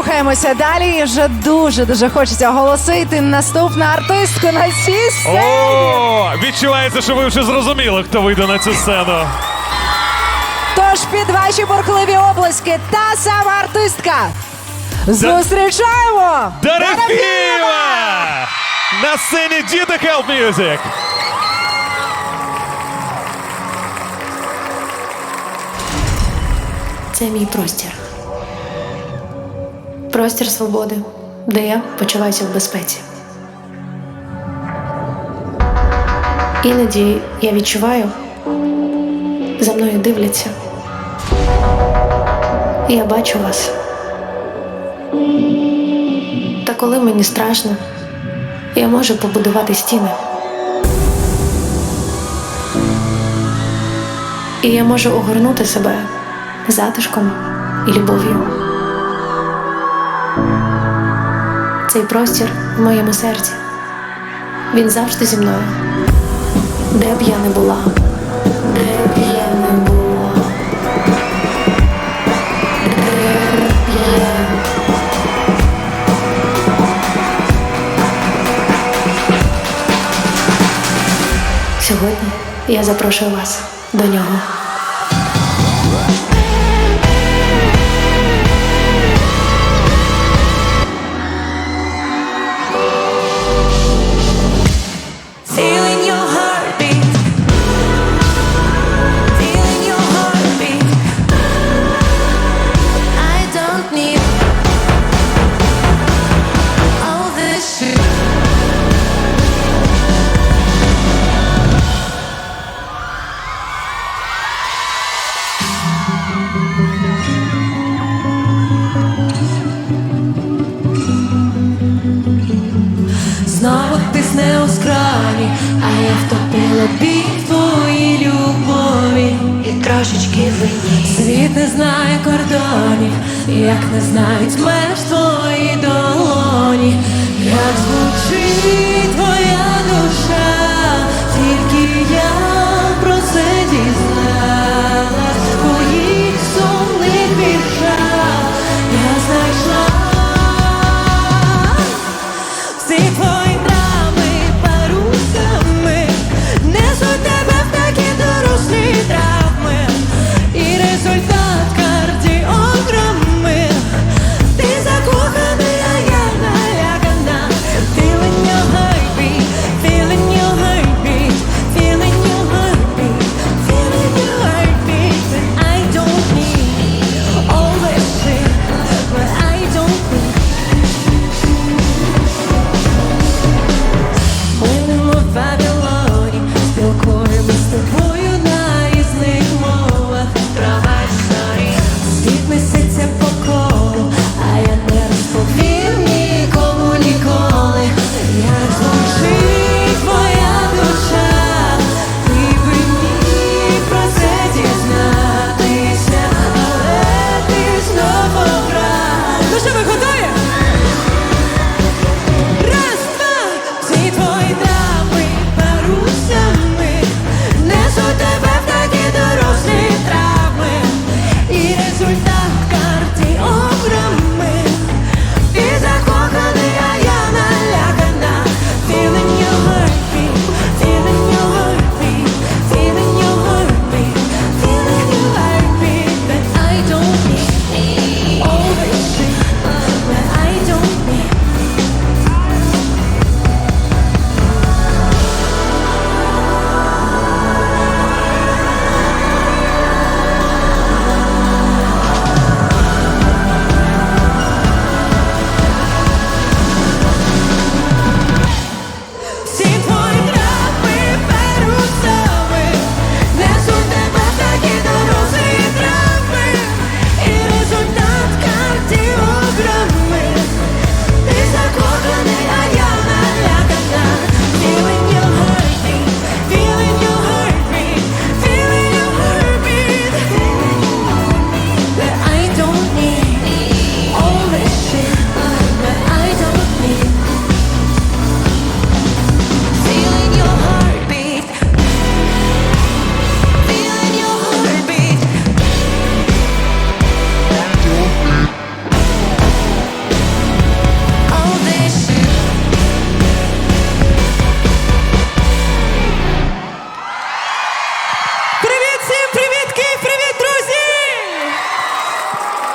Рухаємося далі. І вже дуже дуже хочеться оголосити наступну артистку на цій сцені. О, відчувається, що ви вже зрозуміли, хто вийде на цю сцену. Тож під ваші бурхливі обласки та сама артистка. Зустрічаємо! Дерефіва! На сцені Діда Help Music! Це мій простір. Простір свободи, де я почуваюся в безпеці. Іноді я відчуваю, за мною дивляться. Я бачу вас. Та коли мені страшно, я можу побудувати стіни. І я можу огорнути себе затишком і любов'ю. Цей простір в моєму серці. Він завжди зі мною. Де б я не була, де б я не була. Сьогодні я запрошую вас до нього. Тисне у скрані, а я втопила біль твої любові і трошечки вині. Світ не знає кордонів, як не знають меж твої долоні, як звучить твоя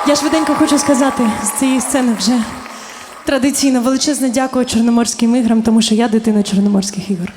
Я швиденько хочу сказати з цієї сцени вже традиційно величезне дякую Чорноморським іграм, тому що я дитина Чорноморських ігор.